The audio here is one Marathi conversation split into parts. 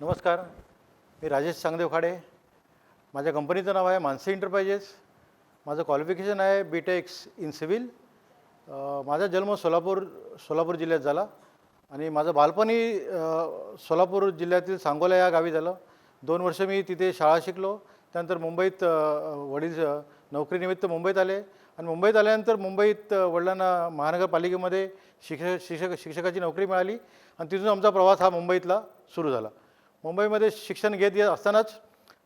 नमस्कार मी राजेश सांगदेव खाडे. माझ्या कंपनीचं नाव आहे मानसी एंटरप्राइजेस माझं क्वालिफिकेशन आहे बी टेक्स इन सिव्हिल माझा जन्म सोलापूर सोलापूर जिल्ह्यात झाला आणि माझं बालपणी सोलापूर जिल्ह्यातील सांगोला या गावी झालं. दोन वर्ष मी तिथे शाळा शिकलो. त्यानंतर मुंबईत वडील नोकरीनिमित्त मुंबईत आले. आणि मुंबईत आल्यानंतर मुंबईत वडिलांना महानगरपालिकेमध्ये शिक्षक शिक्षक शिक्षकाची नोकरी मिळाली. आणि तिथून आमचा प्रवास हा मुंबईतला सुरू झाला. मुंबईमध्ये शिक्षण घेत येत असतानाच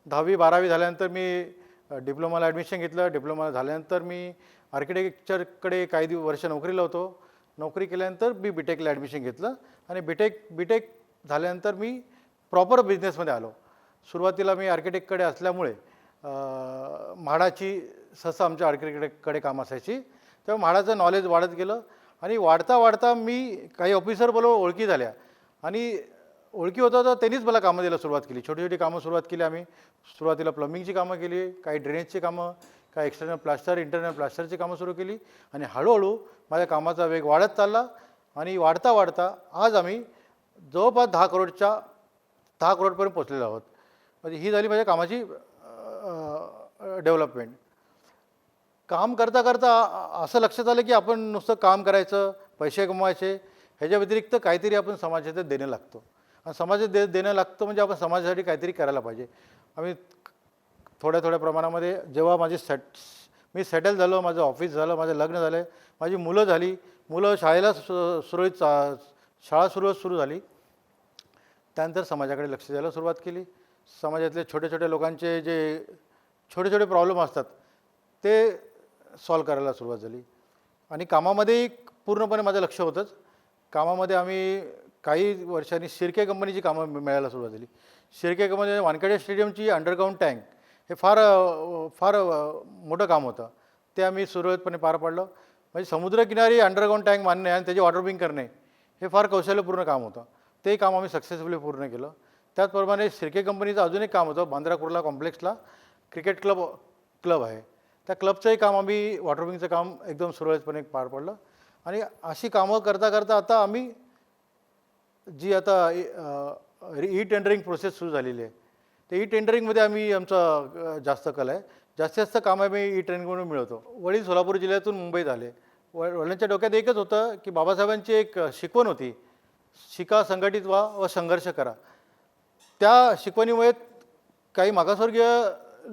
दहावी बारावी झाल्यानंतर मी डिप्लोमाला ॲडमिशन घेतलं. डिप्लोमा झाल्यानंतर मी आर्किटेक्चरकडे काही दिव वर्ष नोकरीला होतो नोकरी केल्यानंतर मी बी टेकला ॲडमिशन घेतलं आणि बी टेक बी टेक झाल्यानंतर मी प्रॉपर बिझनेसमध्ये आलो. सुरुवातीला मी आर्किटेक्टकडे असल्यामुळे म्हाडाची सहसा आमच्या आर्किटेक्टकडे काम असायची. तेव्हा म्हाडाचं नॉलेज वाढत गेलं आणि वाढता वाढता मी काही ऑफिसर बरोबर ओळखी झाल्या. आणि ओळखी होता तर त्यांनीच मला कामं द्यायला सुरुवात केली. छोटी छोटी कामं सुरुवात केली आम्ही. सुरुवातीला प्लंबिंगची कामं केली काही ड्रेनेजची कामं काही एक्सटर्नल प्लास्टर इंटरनल प्लास्टरची कामं सुरू केली आणि हळूहळू माझ्या कामाचा वेग वाढत चालला आणि वाढता वाढता आज आम्ही जवळपास दहा करोडच्या दहा करोडपर्यंत पोचलेलो आहोत. म्हणजे ही झाली माझ्या कामाची डेव्हलपमेंट काम करता करता असं लक्षात आलं की आपण नुसतं काम करायचं पैसे कमवायचे ह्याच्या व्यतिरिक्त काहीतरी आपण समाजात देणं लागतो. आणि समाजात दे देणं लागतं म्हणजे आपण समाजासाठी काहीतरी करायला पाहिजे. आम्ही थोड्या थोड्या प्रमाणामध्ये जेव्हा माझे सेट मी सेटल झालो माझं ऑफिस झालं माझं लग्न झालं माझी मुलं झाली मुलं शाळेला सु सुरळीत चा शाळा सुरुवात सुरू झाली त्यानंतर समाजाकडे लक्ष द्यायला सुरुवात केली. समाजातले छोट्या छोट्या लोकांचे जे छोटे छोटे प्रॉब्लेम असतात ते सॉल्व करायला सुरुवात झाली. आणि कामामध्येही पूर्णपणे माझं लक्ष होतंच. कामामध्ये आम्ही काही वर्षांनी शिर्के कंपनीची कामं मि- मिळायला सुरुवात झाली. शिर्के कंपनी म्हणजे वानखेडे स्टेडियमची अंडरग्राऊंड टँक हे फार अ, फार अ, मोठं काम होतं. ते आम्ही सुरळीतपणे पार पाडलं. म्हणजे समुद्रकिनारी अंडरग्राऊंड टँक बांधणे आणि त्याची वॉटरबिंग करणे हे फार कौशल्यपूर्ण काम होतं. ते काम आम्ही सक्सेसफुली पूर्ण केलं. त्याचप्रमाणे शिर्के कंपनीचं अजून एक काम होतं बांद्रा कुर्ला कॉम्प्लेक्सला क्रिकेट क्लब क्लब आहे. त्या क्लबचंही काम आम्ही वॉटरबिंगचं काम एकदम सुरळीतपणे पार पडलं. आणि अशी कामं करता करता आता आम्ही जी आता ई टेंडरिंग प्रोसेस सुरू झालेली आहे. तर ई टेंडरिंगमध्ये आम्ही आमचा जास्त कल आहे. जास्तीत जास्त कामं आम्ही ई टेंडरिंगमधून मिळवतो. वडील सोलापूर जिल्ह्यातून मुंबईत आले. व वडिलांच्या डोक्यात एकच होतं की बाबासाहेबांची एक शिकवण होती. शिका संघटित व्हा व संघर्ष करा. त्या शिकवणीमुळे काही मागासवर्गीय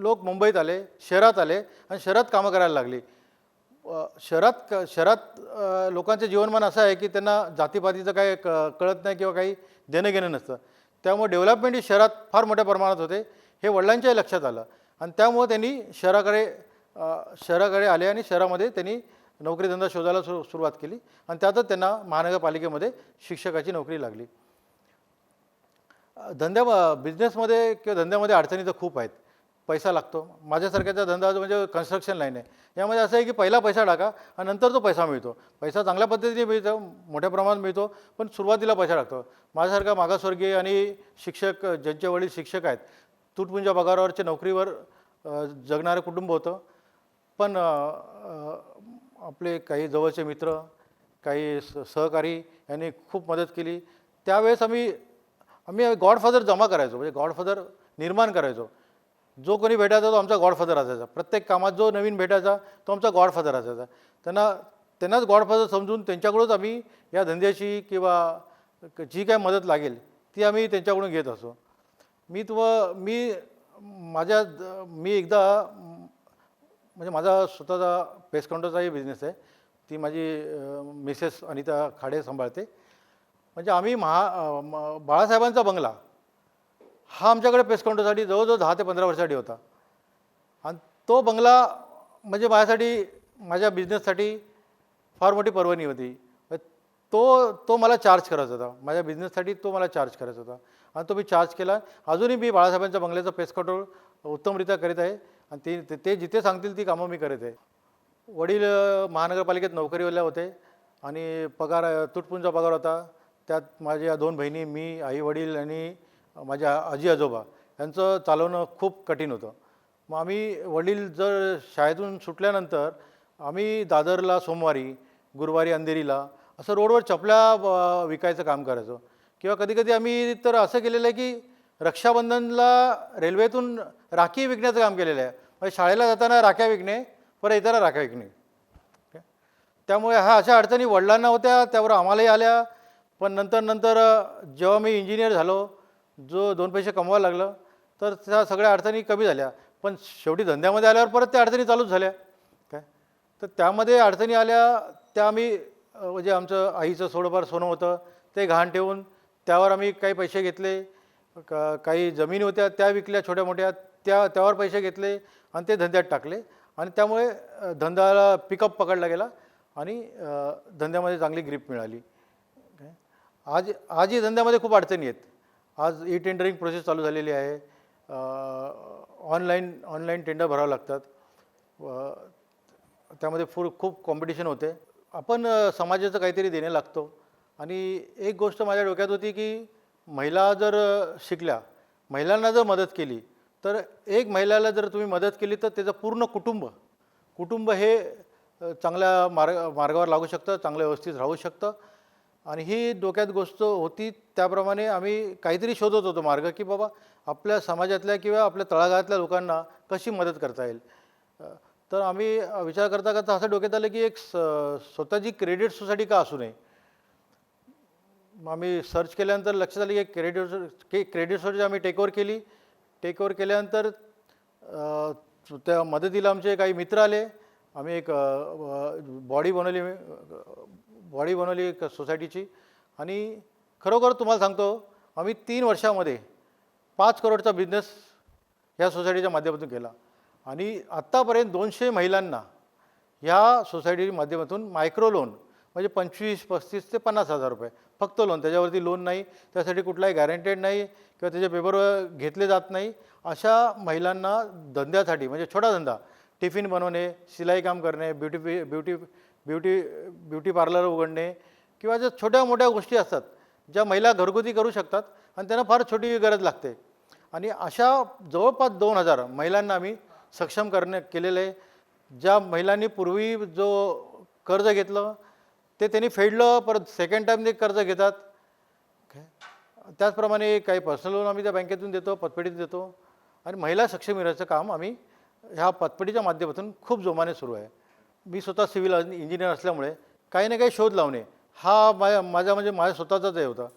लोक मुंबईत आले शहरात आले आणि शहरात कामं करायला लागली. शहरात क शहरात लोकांचं जीवनमान असं आहे की त्यांना जातीपातीचं काही क कळत नाही किंवा काही देणं घेणं नसतं. त्यामुळे डेव्हलपमेंट ही शहरात फार मोठ्या प्रमाणात होते हे वडिलांच्याही लक्षात आलं. आणि त्यामुळे त्यांनी शहराकडे शहराकडे आले आणि शहरामध्ये त्यांनी नोकरीधंदा शोधायला सुरू सुरुवात केली. आणि त्यातच त्यांना महानगरपालिकेमध्ये शिक्षकाची नोकरी लागली. धंद्या बिझनेसमध्ये किंवा धंद्यामध्ये अडचणी तर खूप आहेत. पैसा लागतो. माझ्यासारख्याचा धंदा म्हणजे कन्स्ट्रक्शन लाईन आहे. यामध्ये असं आहे की पहिला पैसा टाका आणि नंतर तो पैसा मिळतो. पैसा चांगल्या पद्धतीने मिळतो मोठ्या प्रमाणात मिळतो पण सुरुवातीला पैसा लागतो. माझ्यासारखा मागासवर्गीय आणि शिक्षक ज्यांचे वडील शिक्षक आहेत तुटपुंजा पगारावरच्या नोकरीवर जगणारं कुटुंब होतं. पण आपले काही जवळचे मित्र काही स सहकारी यांनी खूप मदत केली. त्यावेळेस आम्ही आम्ही गॉडफादर जमा करायचो. म्हणजे गॉडफादर निर्माण करायचो. जो कोणी भेटायचा तो आमचा गॉडफादर असायचा. प्रत्येक कामात जो नवीन भेटायचा तो आमचा गॉडफादर असायचा. त्यांना त्यांनाच गॉडफादर समजून त्यांच्याकडूनच आम्ही या धंद्याची किंवा जी काय मदत लागेल ती आम्ही त्यांच्याकडून घेत असो. मी तो मी माझ्या मी एकदा म्हणजे माझा स्वतःचा पेस काउंटरचाही बिझनेस आहे. ती माझी मिसेस अनिता खाडे सांभाळते. म्हणजे आम्ही महा बाळासाहेबांचा बंगला हा आमच्याकडे पेस काउंटरसाठी जवळजवळ दहा ते पंधरा वर्षासाठी होता. आणि तो बंगला म्हणजे माझ्यासाठी माझ्या बिझनेससाठी फार मोठी पर्वणी होती. तो तो मला चार्ज करायचा होता. माझ्या बिझनेससाठी तो मला चार्ज करायचा होता. आणि तो मी चार्ज केला. अजूनही मी बाळासाहेबांच्या बंगल्याचा पेस काउंटर उत्तमरित्या करीत आहे. आणि ते ते- ते जिथे सांगतील ती कामं मी करत आहे. वडील महानगरपालिकेत नोकरीवाल्या होते. आणि पगार तुटपुंजा पगार होता. त्यात माझ्या दोन बहिणी मी आई वडील आणि माझ्या आजी आजोबा यांचं चालवणं खूप कठीण होतं. मग आम्ही वडील जर शाळेतून सुटल्यानंतर आम्ही दादरला सोमवारी गुरुवारी अंधेरीला असं रोडवर चपल्या विकायचं काम करायचो. किंवा कधी कधी आम्ही तर असं केलेलं आहे की रक्षाबंधनला रेल्वेतून राखी विकण्याचं काम केलेलं आहे. म्हणजे शाळेला जाताना राख्या विकणे परत येताना राख्या विकणे. त्यामुळे ह्या अशा अडचणी वडिलांना होत्या त्यावर आम्हालाही आल्या. पण नंतर नंतर जेव्हा मी इंजिनियर झालो जो दोन पैसे कमवायला लागलं तर त्या सगळ्या अडचणी कमी झाल्या. पण शेवटी धंद्यामध्ये आल्यावर परत त्या अडचणी चालूच झाल्या. काय? तर त्यामध्ये अडचणी आल्या त्या आम्ही म्हणजे आमचं आईचं थोडंफार सोनं होतं ते घाण ठेवून त्यावर आम्ही काही पैसे घेतले. का काही जमीन होत्या त्या विकल्या छोट्या मोठ्या त्या त्यावर पैसे घेतले आणि ते धंद्यात टाकले. आणि त्यामुळे धंद्याला पिकअप पकडला गेला आणि धंद्यामध्ये चांगली ग्रीप मिळाली. आज आजही धंद्यामध्ये खूप अडचणी आहेत. आज ई टेंडरिंग प्रोसेस चालू झालेली आहे. ऑनलाईन ऑनलाईन टेंडर भरावं लागतात. त्यामध्ये फुल खूप कॉम्पिटिशन होते. आपण समाजाचं काहीतरी देणे लागतो. आणि एक गोष्ट माझ्या डोक्यात होती की महिला जर शिकल्या महिलांना जर मदत केली तर एक महिलाला जर तुम्ही मदत केली तर त्याचं पूर्ण कुटुंब कुटुंब हे चांगल्या मार्ग मार्गावर लागू शकतं चांगलं व्यवस्थित राहू शकतं. आणि ही डोक्यात गोष्ट होती त्याप्रमाणे आम्ही काहीतरी शोधत होतो मार्ग की बाबा आपल्या समाजातल्या किंवा आपल्या तळागाळातल्या लोकांना कशी मदत करता येईल. तर आम्ही विचार करता करता असं डोक्यात आलं की एक स स्वतःची क्रेडिट सोसायटी का असू नये? आम्ही सर्च केल्यानंतर लक्षात आलं की क्रेडिट की क्रेडिट सोसायटी आम्ही टेकओव्हर केली. टेकओव्हर केल्यानंतर त्या मदतीला आमचे काही मित्र आले. आम्ही एक बॉडी बनवली. बॉडी बनवली एक सोसायटीची आणि खरोखर तुम्हाला सांगतो आम्ही तीन वर्षामध्ये पाच करोडचा बिझनेस ह्या सोसायटीच्या माध्यमातून केला. आणि आत्तापर्यंत दोनशे महिलांना ह्या सोसायटीच्या माध्यमातून मायक्रो लोन म्हणजे पंचवीस पस्तीस ते पन्नास हजार रुपये फक्त लोन त्याच्यावरती लोन नाही त्यासाठी कुठलाही गॅरंटेड नाही किंवा त्याचे पेपर घेतले जात नाही. अशा महिलांना धंद्यासाठी म्हणजे छोटा धंदा टिफिन बनवणे शिलाई काम करणे beauty beauty beauty beauty parlour उघडणे किंवा ज्या छोट्या मोठ्या गोष्टी असतात ज्या महिला घरगुती करू शकतात आणि त्यांना फार छोटी गरज लागते. आणि अशा जवळपास दोन हजार महिलांना आम्ही सक्षम करणे केलेलं आहे ज्या महिलांनी पूर्वी जो कर्ज घेतलं ते त्यांनी फेडलं परत सेकंड टाईम ते कर्ज घेतात. त्याचप्रमाणे काही पर्सनल लोन आम्ही त्या बँकेतून देतो पतपेढीत देतो. आणि महिला सक्षम सक्षमीकरणाचं काम आम्ही ह्या पतपेढीच्या माध्यमातून खूप जोमाने सुरू आहे. मी स्वतः सिव्हिल इंजिनियर असल्यामुळे काही ना काही शोध लावणे हा माझ्या माझा म्हणजे माझ्या स्वतःचाच हे होता.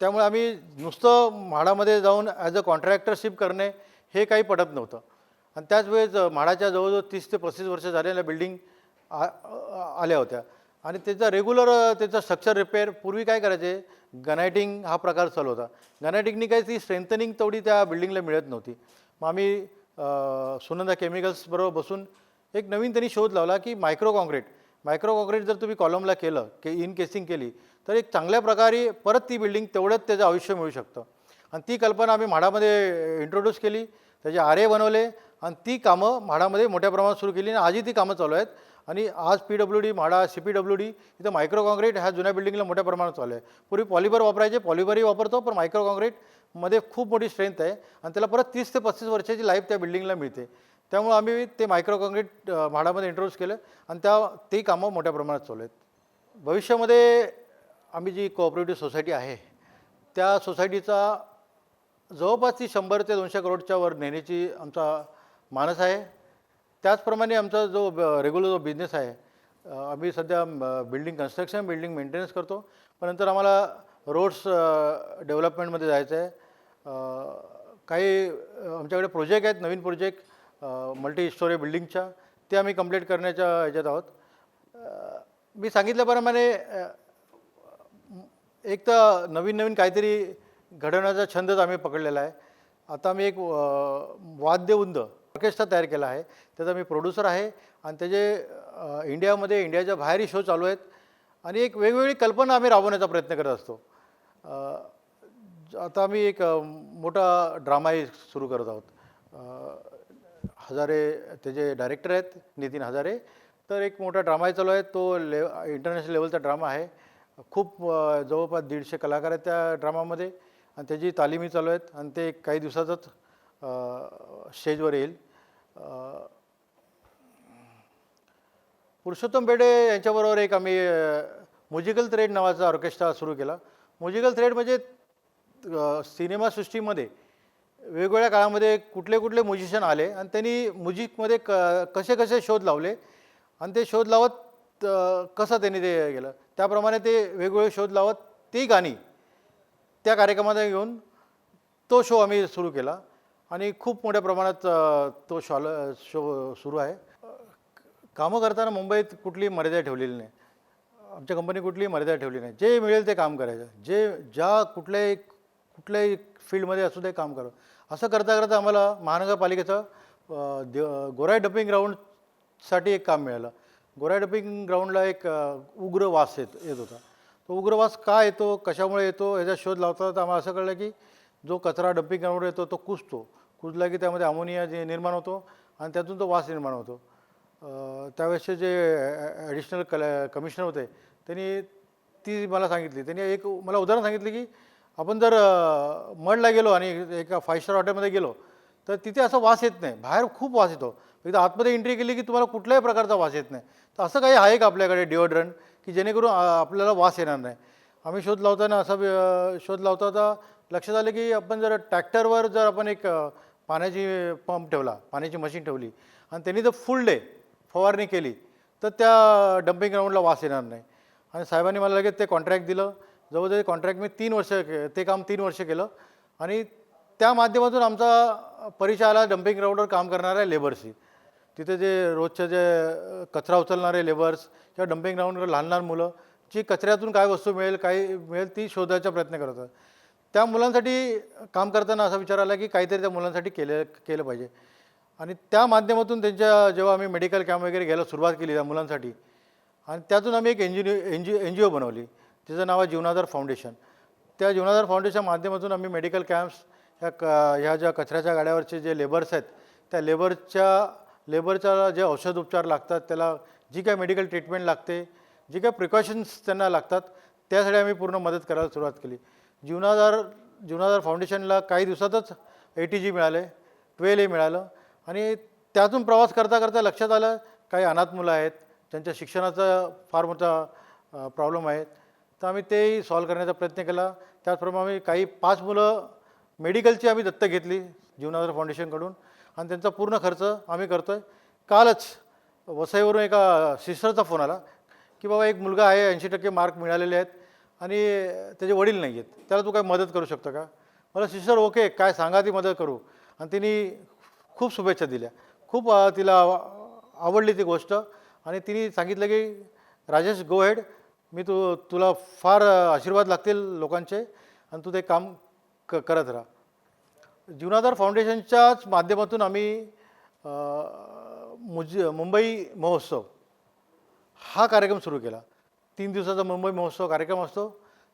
त्यामुळे आम्ही नुसतं म्हाडामध्ये जाऊन ॲज अ कॉन्ट्रॅक्टरशिप करणे हे काही पटत नव्हतं. आणि त्याच वेळेस म्हाडाच्या जवळजवळ तीस ते पस्तीस वर्ष झालेल्या बिल्डिंग आ- आल्या होत्या. आणि त्याचा रेग्युलर त्याचा स्ट्रक्चर रिपेअर पूर्वी काय करायचे? गनायटिंग हा प्रकार चालू होता. गनायटिंगनी काही ती स्ट्रेंथनिंग तेवढी त्या बिल्डिंगला मिळत नव्हती. मग आम्ही सुनंदा केमिकल्सबरोबर बसून एक नवीन त्यांनी शोध लावला की मायक्रो कॉन्क्रीट मायक्रो कॉन्क्रीट जर तुम्ही कॉलमला केलं के इन केसिंग केली तर एक चांगल्या प्रकारे परत ती बिल्डिंग तेवढंच त्याचं आयुष्य मिळू शकतं. आणि ती कल्पना आम्ही म्हाडामध्ये इंट्रोड्यूस केली त्याचे आरे बनवले आणि ती कामं म्हाडामध्ये मोठ्या प्रमाणात सुरू केली आणि आजही ती कामं चालू आहेत. आणि आज P W D MHADA C P W D इथं मायक्रो कॉन्क्रीट ह्या जुन्या बिल्डिंगला मोठ्या प्रमाणात चालू आहे. पूर्वी पॉलिबर वापरायचे पॉलिबरही वापरतो पण मायक्रो कॉन्क्रीटमध्ये खूप मोठी स्ट्रेंथ आहे. आणि त्याला परत तीस ते पस्तीस वर्षाची लाईफ त्या बिल्डिंगला मिळते. त्यामुळे आम्ही ते मायक्रो कॉन्क्रीट म्हाडामध्ये इंट्रोड्यूस केलं आणि त्या ते कामं मोठ्या प्रमाणात चालू आहेत. भविष्यामध्ये आम्ही जी कोऑपरेटिव्ह सोसायटी आहे त्या सोसायटीचा जवळपास ती शंभर ते दोनशे करोडच्या वर नेण्याची आमचा मानस आहे. त्याचप्रमाणे आमचा जो रेग्युलर जो बिझनेस आहे आम्ही सध्या बिल्डिंग कन्स्ट्रक्शन बिल्डिंग मेंटेनन्स करतो. पण नंतर आम्हाला रोड्स डेव्हलपमेंटमध्ये जायचं आहे. काही आमच्याकडे प्रोजेक्ट आहेत नवीन प्रोजेक्ट मल्टी स्टोरी बिल्डिंगच्या ते आम्ही कंप्लीट करण्याच्या ह्याच्यात आहोत. मी सांगितल्याप्रमाणे एक तर नवीन नवीन काहीतरी घडवण्याचा छंदच आम्ही पकडलेला आहे. आता मी एक वाद्यवृंद ऑर्केस्ट्रा तयार केला आहे. त्याचा मी प्रोड्युसर आहे आणि त्याचे इंडियामध्ये इंडियाच्या बाहेरही शो चालू आहेत. आणि एक वेगवेगळी कल्पना आम्ही राबवण्याचा प्रयत्न करत असतो. आता आम्ही एक मोठा ड्रामाही सुरू करत आहोत. हजारे त्याचे डायरेक्टर आहेत नितीन हजारे तर एक मोठा ड्रामाही चालू आहे. तो ले इंटरनॅशनल लेवलचा ड्रामा आहे. खूप जवळपास दीडशे कलाकार आहेत त्या ड्रामामध्ये आणि त्याची तालीमी चालू आहेत. आणि ते काही दिवसातच स्टेजवर येईल. पुरुषोत्तम बेडे यांच्याबरोबर एक आम्ही म्युझिकल थ्रेड नावाचा ऑर्केस्ट्रा सुरू केला. म्युझिकल थ्रेड म्हणजे सिनेमासृष्टीमध्ये वेगवेगळ्या काळामध्ये कुठले कुठले म्युझिशियन आले आणि त्यांनी म्युझिकमध्ये क कसे कसे शोध लावले आणि ते शोध लावत कसं त्यांनी ते केलं? त्याप्रमाणे ते वेगवेगळे शोध लावत ती गाणी त्या कार्यक्रमामध्ये घेऊन तो शो आम्ही सुरू केला आणि खूप मोठ्या प्रमाणात तो शॉल शो सुरू आहे. कामं करताना मुंबईत कुठली मर्यादा ठेवलेली नाही. आमच्या कंपनी कुठली मर्यादा ठेवली नाही. जे मिळेल ते काम करायचं. जे ज्या कुठल्याही कुठल्याही फील्डमध्ये असू दे काम करावं असं करता करता आम्हाला महानगरपालिकेचं अ, दे- गोराई डपिंग ग्राउंडसाठी एक काम मिळालं. गोराई डपिंग ग्राउंडला एक उग्र वास येत येत होता. तो उग्र वास का येतो कशामुळे येतो याचा शोध लावता तर आम्हाला असं कळलं की जो कचरा डम्पिंग ग्राउंडवर येतो तो कुजतो. कुजला की त्यामध्ये अमोनिया जे निर्माण होतो आणि त्यातून तो वास निर्माण होतो. त्यावेळेसचे जे ॲडिशनल कल कमिशनर होते त्यांनी ती मला सांगितली. त्यांनी एक मला उदाहरण सांगितलं की आपण जर मडला गेलो आणि एका फाय स्टार हॉटेलमध्ये गेलो तर तिथे असं वास येत नाही. बाहेर खूप वास येतो. एकदा आतमध्ये एंट्री केली की तुम्हाला कुठल्याही प्रकारचा वास येत नाही. तर असं काही आहे का आपल्याकडे डिओड्रंट की जेणेकरून आपल्याला वास येणार नाही. आम्ही शोध लावताना असा शोध लावता होता लक्षात आलं की आपण जर ट्रॅक्टरवर जर आपण एक पाण्याची पंप ठेवला पाण्याची मशीन ठेवली आणि त्यांनी जर फुल डे फवारणी केली तर त्या डम्पिंग ग्राउंडला वास येणार नाही. आणि साहेबांनी मला लगेच ते कॉन्ट्रॅक्ट दिलं. जवळजवळ कॉन्ट्रॅक्ट मी तीन वर्ष ते काम तीन वर्ष केलं. आणि त्या माध्यमातून आमचा परिचय आला डम्पिंग ग्राउंडवर काम करणाऱ्या लेबर्सशी तिथे जे रोजचे जे कचरा उचलणारे लेबर्स किंवा डम्पिंग ग्राउंडवर लहान लहान मुलं जी कचऱ्यातून काय वस्तू मिळेल काय मिळेल ती शोधायचा प्रयत्न करत होतात त्या मुलांसाठी काम करताना असा विचार आला की काहीतरी त्या मुलांसाठी केलं केलं पाहिजे. आणि त्या माध्यमातून त्यांच्या जेव्हा आम्ही मेडिकल कॅम्प वगैरे घ्यायला सुरुवात केली त्या मुलांसाठी आणि त्यातून आम्ही एक N G N G N G O बनवली. तिचं नाव आहे जीवनाधार फाउंडेशन. त्या जीवनाधार फाउंडेशनच्या माध्यमातून आम्ही मेडिकल कॅम्प्स ह्या क ह्या ज्या कचऱ्याच्या गाड्यावरचे जे लेबर्स आहेत त्या लेबरच्या लेबरच्या जे औषध उपचार लागतात त्याला जी काय मेडिकल ट्रीटमेंट लागते जी काय प्रिकॉशन्स त्यांना लागतात त्यासाठी आम्ही पूर्ण मदत करायला सुरुवात केली. जीवनाधार जीवनाधार फाउंडेशनला काही दिवसातच ए टी जी मिळाले ट्वेल ए मिळालं आणि त्यातून प्रवास करता करता लक्षात आलं काही अनाथ मुलं आहेत त्यांच्या शिक्षणाचा फार मोठा प्रॉब्लेम आहे. तर आम्ही तेही सॉल्व करण्याचा प्रयत्न केला. त्याचप्रमाणे आम्ही काही पाच मुलं मेडिकलची आम्ही दत्तक घेतली जीवनाधार फाउंडेशनकडून आणि त्यांचा पूर्ण खर्च आम्ही करतो आहे कालच वसईवरून एका सिस्टरचा फोन आला की बाबा एक मुलगा आहे ऐंशी टक्के मार्क मिळालेले आहेत आणि त्याचे वडील नाही आहेत. त्याला तू काय मदत करू शकतो का? मला सिस्टर ओके काय सांगा ती मदत करू. आणि तिने खूप शुभेच्छा दिल्या. खूप तिला आवडली ती गोष्ट. आणि तिने सांगितलं की राजेश गोहेड मी तू तुला फार आशीर्वाद लागतील लोकांचे आणि तू ते काम क करत राहा. जीवनाधार फाउंडेशनच्याच माध्यमातून आम्ही मुज मुंबई महोत्सव हा कार्यक्रम सुरू केला. तीन दिवसाचा मुंबई महोत्सव कार्यक्रम असतो.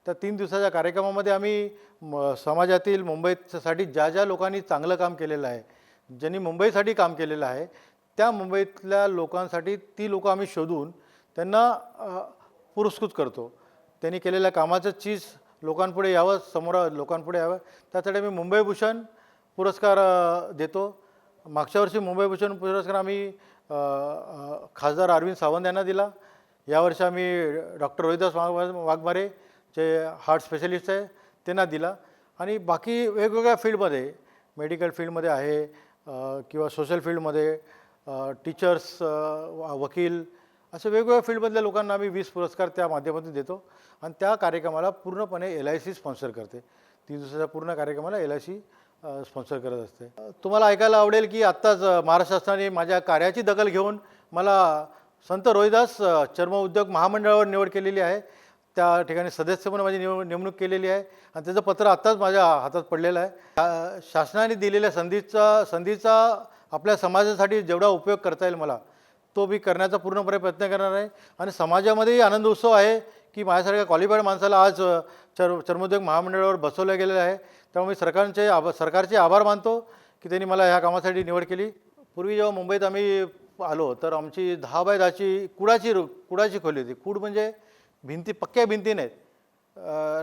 त्या तीन दिवसाच्या कार्यक्रमामध्ये आम्ही म समाजातील मुंबईसाठी ज्या ज्या लोकांनी चांगलं काम केलेलं आहे ज्यांनी मुंबईसाठी काम केलेलं आहे त्या मुंबईतल्या लोकांसाठी ती लोकं आम्ही शोधून त्यांना पुरस्कृत करतो. त्यांनी केलेल्या कामाचं चीज लोकांपुढे यावं समोर लोकांपुढे यावं. त्यासाठी मी मुंबई भूषण पुरस्कार देतो. मागच्या वर्षी मुंबई भूषण पुरस्कार आम्ही खासदार अरविंद सावंत यांना दिला. यावर्षी आम्ही डॉक्टर रोहिदास वाघ वाघमारे जे हार्ट स्पेशलिस्ट आहे त्यांना दिला. आणि बाकी वेगवेगळ्या फील्डमध्ये मेडिकल फील्डमध्ये आहे किंवा सोशल फील्डमध्ये टीचर्स वकील असं वेगवेगळ्या फील्डमधल्या लोकांना आम्ही वीस पुरस्कार त्या माध्यमातून देतो. आणि त्या कार्यक्रमाला पूर्णपणे एल आय सी स्पॉन्सर करते. तीन दिवसाच्या पूर्ण कार्यक्रमाला एल आय सी स्पॉन्सर करत असते. तुम्हाला ऐकायला आवडेल की आत्ताच महाराष्ट्र शासनाने माझ्या कार्याची दखल घेऊन मला संत रोहिदास चर्म उद्योग महामंडळावर निवड केलेली आहे. त्या ठिकाणी सदस्य म्हणून माझी निव नेमणूक केलेली आहे. आणि त्याचं पत्र आत्ताच माझ्या हातात पडलेलं आहे. शासनाने दिलेल्या संधीचा संधीचा आपल्या समाजासाठी जेवढा उपयोग करता येईल मला तो मी करण्याचा पूर्णपणे प्रयत्न करणार आहे. आणि समाजामध्येही आनंद उत्सव आहे की माझ्यासारख्या क्वालिफाईड माणसाला आज चर चर्मोद्योग महामंडळावर बसवलं गेलेलं आहे. त्यामुळे मी सरकारचे आभा सरकारचे आभार मानतो की त्यांनी मला ह्या कामासाठी निवड केली. पूर्वी जेव्हा मुंबईत आम्ही आलो तर आमची दहा बाय दहाची कुडाची कुडाची खोली होती. कूड म्हणजे भिंती पक्क्या भिंती नाहीत.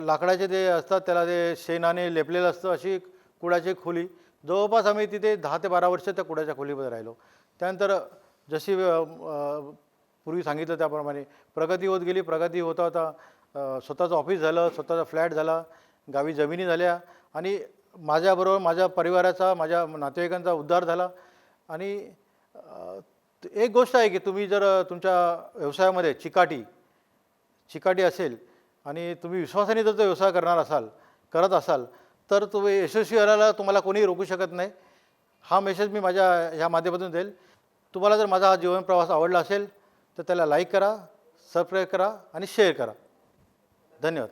लाकडाचे ते असतात त्याला ते शेणाने लेपलेलं असतं अशी कुडाची खोली. जवळपास आम्ही तिथे दहा ते बारा वर्ष त्या कुडाच्या खोलीमध्ये राहिलो. त्यानंतर जशी पूर्वी सांगितलं त्याप्रमाणे प्रगती होत गेली प्रगती होता होता स्वतःचं ऑफिस झालं स्वतःचा फ्लॅट झाला गावी जमिनी झाल्या आणि माझ्याबरोबर माझ्या परिवाराचा माझ्या नातेवाईकांचा उद्धार झाला. आणि एक गोष्ट आहे की तुम्ही जर तुमच्या व्यवसायामध्ये चिकाटी चिकाटी असेल आणि तुम्ही विश्वासाने जर तो व्यवसाय करणार असाल करत असाल तर तुम्ही यशस्वी व्हायला तुम्हाला कोणीही रोखू शकत नाही. हा मेसेज मी माझ्या ह्या माध्यमातून देईल. तुम्हाला जर माझा हा जीवन प्रवास आवडला असेल तर त्याला लाईक करा सबस्क्राईब करा आणि शेअर करा. धन्यवाद.